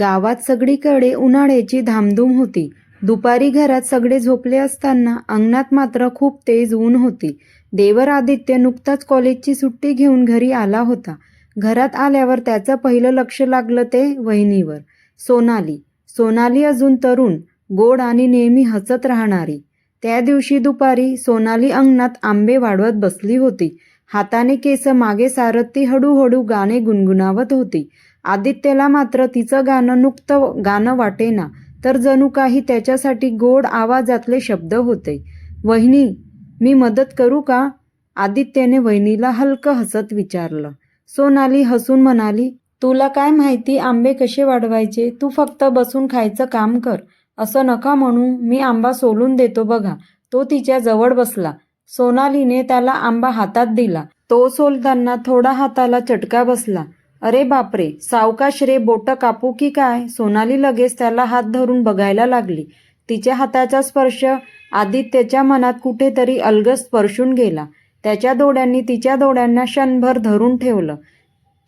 गावात सगळीकडे उन्हाळ्याची धामधूम होती. दुपारी घरात सगळे झोपले असताना अंगणात मात्र खूप तेज ऊन होती. देवर आदित्य नुकताच कॉलेजची सुट्टी घेऊन घरी आला होता. घरात आल्यावर त्याचं पहिलं लक्ष लागलं ते वहिनीवर. सोनाली. सोनाली अजून तरुण गोड आणि नेहमी हसत राहणारी. त्या दिवशी दुपारी सोनाली अंगणात आंबे वाढवत बसली होती. हाताने केस मागे सारत ती हळूहळू गाणे गुणगुणावत होती. आदित्यला मात्र तिचं गाणं नुकतं गाणं वाटेना. तर जणू काही त्याच्यासाठी गोड आवाजातले शब्द होते. वहिनी मी मदत करू का? आदित्यने वहिनीला हलकं हसत विचारलं. सोनाली हसून म्हणाली तुला काय माहिती आंबे कसे वाढवायचे? तू फक्त बसून खायचं काम कर. असं नका म्हणू मी आंबा सोलून देतो बघा. तो तिच्या जवळ बसला. सोनालीने त्याला आंबा हातात दिला. तो सोलताना थोडा हाताला चटका बसला. अरे बापरे सावकाश रे बोटं कापू की काय? सोनाली लगेच त्याला हात धरून बघायला लागली. तिच्या हाताचा स्पर्श आदित्यच्या मनात कुठेतरी अलगद स्पर्शून गेला. त्याच्या डोळ्यांनी तिच्या डोळ्यांना क्षणभर धरून ठेवलं.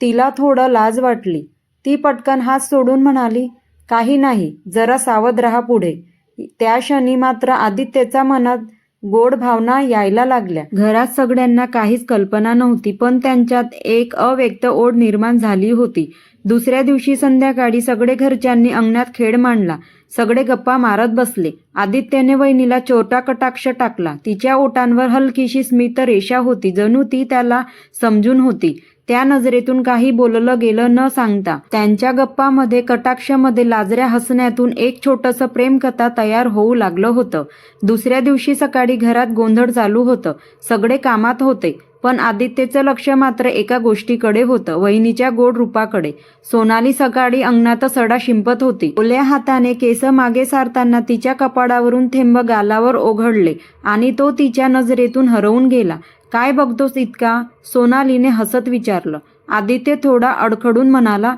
तिला थोडं लाज वाटली. ती पटकन हात सोडून म्हणाली काही नाही जरा सावध राहा पुढे. त्या क्षणी मात्र आदित्यच्या मनात गोड भावना यायला लागल्या. घरात सगळ्यांना काहीच कल्पना नव्हती पण त्यांच्यात एक अव्यक्त ओढ निर्माण झाली होती. दुसऱ्या दिवशी संध्याकाळी सगळे घरच्यांनी अंगणात खेळ मांडला. सगळे गप्पा मारत बसले. आदित्यने वहिनीला चोरटा कटाक्ष टाकला. तिच्या ओटांवर हलकीशी स्मित रेषा होती जणू ती त्याला समजून होती. त्या नजरेतून काही बोललं गेलं न सांगता त्यांच्या गप्पामध्ये कटाक्षामध्ये लाजऱ्या हसण्यातून एक छोटंसं प्रेमकथा तयार होऊ लागलं होतं. दुसऱ्या दिवशी सकाळी घरात गोंधळ चालू होतं. सगळे कामात होते पण आदित्यचं लक्ष मात्र एका गोष्टीकडे होतं वहिनीच्या गोड रूपाकडे. सोनाली सकाळी अंगणात सडा शिंपत होती. ओल्या हाताने केस मागे सारताना तिच्या कपाडावरून थेंब गालावर ओघडले आणि तो तिच्या नजरेतून हरवून गेला. काय बघतोस इतका? सोनालीने हसत विचारलं. आदित्य थोडा अडखडून म्हणाला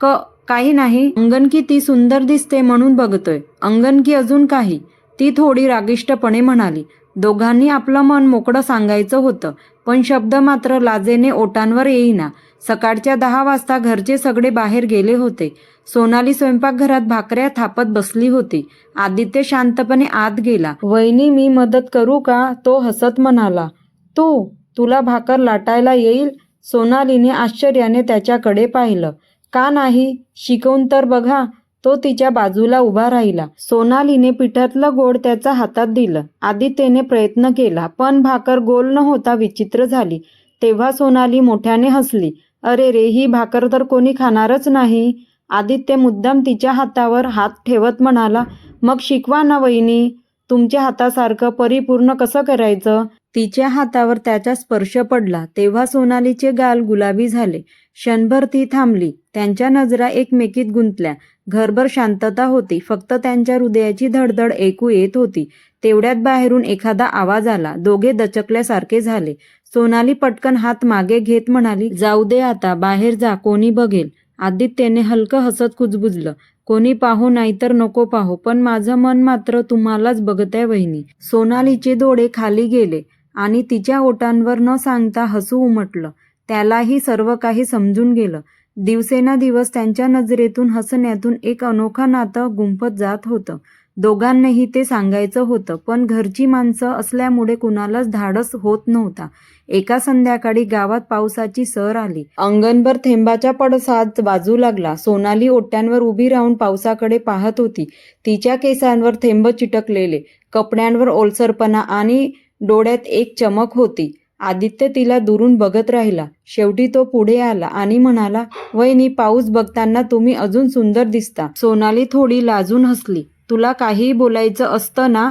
क काही नाही. अंगणकी ती सुंदर दिसते म्हणून बघतोय. अंगणकी अजून काही. ती थोडी रागिष्टपणे म्हणाली दोघांनी आपलं मन मोकळं सांगायचं होतं पण शब्द मात्र लाजेने ओटांवर येईना. सकाळच्या दहा वाजता घरचे सगळे बाहेर गेले होते. सोनाली स्वयंपाकघरात भाकऱ्या थापत बसली होती. आदित्य शांतपणे आत गेला. वहिनी मी मदत करू का? तो हसत म्हणाला तू तुला भाकर लाटायला येईल? सोनालीने आश्चर्याने त्याच्याकडे पाहिलं. का नाही? शिकवून तर बघा. तो तिच्या बाजूला उभा राहिला. सोनालीने पिठातलं गोड त्याच्या हातात दिलं. आदित्यने प्रयत्न केला पण भाकर गोल न होता विचित्र झाली. तेव्हा सोनाली मोठ्याने हसली. अरे रे ही भाकर तर कोणी खाणारच नाही. आदित्य मुद्दाम तिच्या हातावर हात ठेवत म्हणाला मग शिकवा ना वहिनी. तुमच्या हातासारखं परिपूर्ण कसं करायचं? तिच्या हातावर त्याचा स्पर्श पडला. तेव्हा सोनालीचे गाल गुलाबी झाले. क्षणभर ती थांबली. त्यांच्या नजरा एकमेकीत गुंतल्या. घरभर शांतता होती. फक्त त्यांच्या हृदयाची धडधड ऐकू येत होती. तेवढ्यात बाहेरून एखादा आवाज आला. दोघे दचकल्यासारखे झाले. सोनाली पटकन हात मागे घेत म्हणाली जाऊ दे आता. बाहेर जा. कोणी बघेल. आदित्यने हलकं हसत कुजबुजलं. कोणी पाहो नाहीतर नको पाहो. पण माझं मन मात्र तुम्हालाच बघतय वहिनी. सोनालीचे डोळे खाली गेले. आणि तिच्या ओटांवर न सांगता हसू उमटलं. त्यालाही सर्व काही समजून गेलं. दिवसेनादिवस त्यांच्या नजरेतून हसण्यातून एक अनोखा नातं गुंफत जात होतं. दोघांनाही ते सांगायचं होतं पण घरची माणसं असल्यामुळे कुणालाच धाडस होत नव्हता. एका संध्याकाळी गावात पावसाची सर आली. अंगणभर थेंबाच्या पडसाद वाजू लागला. सोनाली ओट्यांवर उभी राहून पावसाकडे पाहत होती. तिच्या केसांवर थेंब चिटकलेले कपड्यांवर ओलसरपणा आणि डोळ्यात एक चमक होती. आदित्य तिला दुरून बघत राहिला. शेवटी तो पुढे आला आणि म्हणाला वहिनी पाऊस बघताना तुम्ही अजून सुंदर दिसता. सोनाली थोडी लाजून हसली. तुला काहीही बोलायचं असतं ना?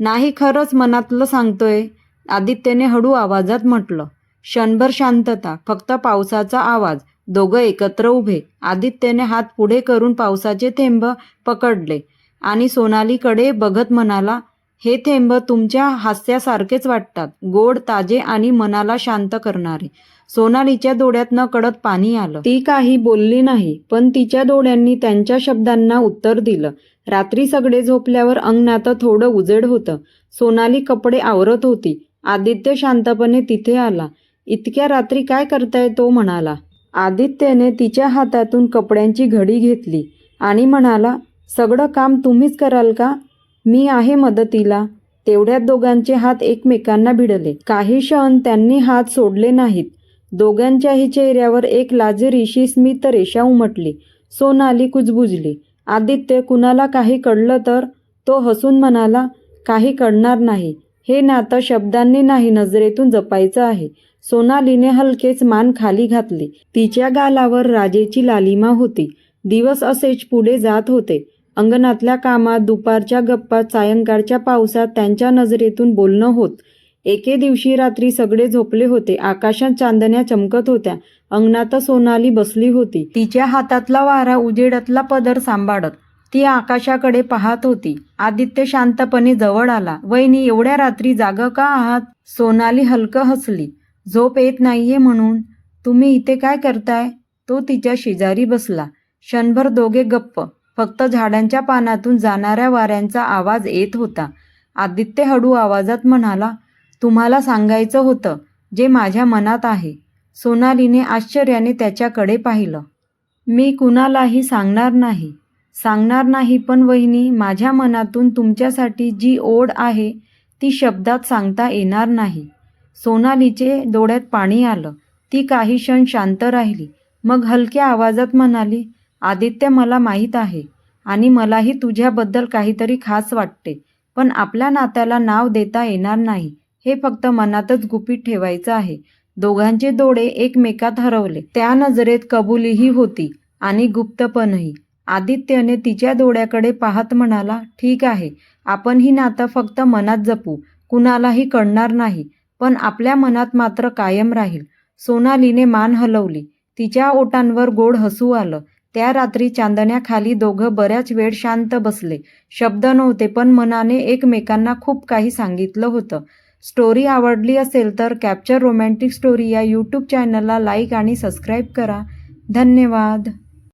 नाही खरंच मनातलं सांगतोय. आदित्यने हळू आवाजात म्हटलं क्षणभर शांतता फक्त पावसाचा आवाज. दोघं एकत्र उभे. आदित्यने हात पुढे करून पावसाचे थेंब पकडले आणि सोनालीकडे बघत म्हणाला हे थेंब तुमच्या हास्यासारखेच वाटतात. गोड ताजे आणि मनाला शांत करणारे. सोनालीच्या डोळ्यात न कडत पाणी आलं. ती काही बोलली नाही पण तिच्या डोळ्यांनी त्यांच्या शब्दांना उत्तर दिलं. रात्री सगळे झोपल्यावर अंगणात थोडं उजेड होतं. सोनाली कपडे आवरत होती. आदित्य शांतपणे तिथे आला. इतक्या रात्री काय करताय तो म्हणाला. आदित्यने तिच्या हातातून कपड्यांची घडी घेतली आणि म्हणाला सगळं काम तुम्हीच कराल का? मी आहे मदतीला. तेवढ्यात दोघांचे हात एकमेकांना भिडले. काही क्षण त्यांनी हात सोडले नाहीत. दोघांच्याही चेहऱ्यावर एक लाजरीशी स्मित रेषा उमटली. सोनाली कुजबुजली. आदित्य कुणाला काही कळलं तर? तो हसून म्हणाला काही कळणार नाही. हे नातं शब्दांनी नाही नजरेतून जपायचं आहे. सोनालीने हलकेच मान खाली घातली. तिच्या गालावर राजेची लालिमा होती. दिवस असेच पुढे जात होते. अंगणातल्या कामात दुपारच्या गप्पात सायंकाळच्या पावसात त्यांच्या नजरेतून बोलणं होत. एके दिवशी रात्री सगळे झोपले होते. आकाशात चांदण्या चमकत होत्या. अंगणात सोनाली बसली होती. तिच्या हातातला वारा उजेडातला पदर सांभाळत ती आकाशाकडे पाहत होती. आदित्य शांतपणे जवळ आला. वहिनी एवढ्या रात्री जाग का आहात? सोनाली हलकं हसली. झोप येत नाहीये म्हणून. तुम्ही इथे काय करताय? तो तिच्या शेजारी बसला. क्षणभर दोघे गप्प फक्त झाडांच्या पानातून जाणाऱ्या वाऱ्यांचा आवाज येत होता. आदित्य हळू आवाजात म्हणाला तुम्हाला सांगायचं होतं जे माझ्या मनात आहे. सोनालीने आश्चर्याने त्याच्याकडे पाहिलं. मी कुणालाही सांगणार नाही. सांगणार नाही पण वहिनी माझ्या मनातून तुमच्यासाठी जी ओढ आहे ती शब्दात सांगता येणार नाही. सोनालीचे डोळ्यात पाणी आलं. ती काही क्षण शांत राहिली. मग हलक्या आवाजात म्हणाली आदित्य मला माहीत आहे आणि मलाही तुझ्याबद्दल काहीतरी खास वाटते पण आपल्या नात्याला नाव देता येणार नाही हे फक्त मनातच गुपित ठेवायचं आहे. दोघांचे डोळे एकमेकात हरवले. त्या नजरेत कबुलीही होती आणि गुप्तपणही. आदित्यने तिच्या डोळ्याकडे पाहत म्हणाला ठीक आहे आपण ही नातं फक्त मनात जपू कुणालाही कळणार नाही पण आपल्या मनात मात्र कायम राहील. सोनालीने मान हलवली. तिच्या ओटांवर गोड हसू आलं. त्या रात्री चांदण्याखाली दोघं बऱ्याच वेळ शांत बसले. शब्द नव्हते पण मनाने एकमेकांना खूप काही सांगितलं होतं. स्टोरी आवडली असेल तर कॅप्चर रोमॅन्टिक स्टोरी या यूट्यूब चॅनलला लाईक आणि सबस्क्राईब करा. धन्यवाद.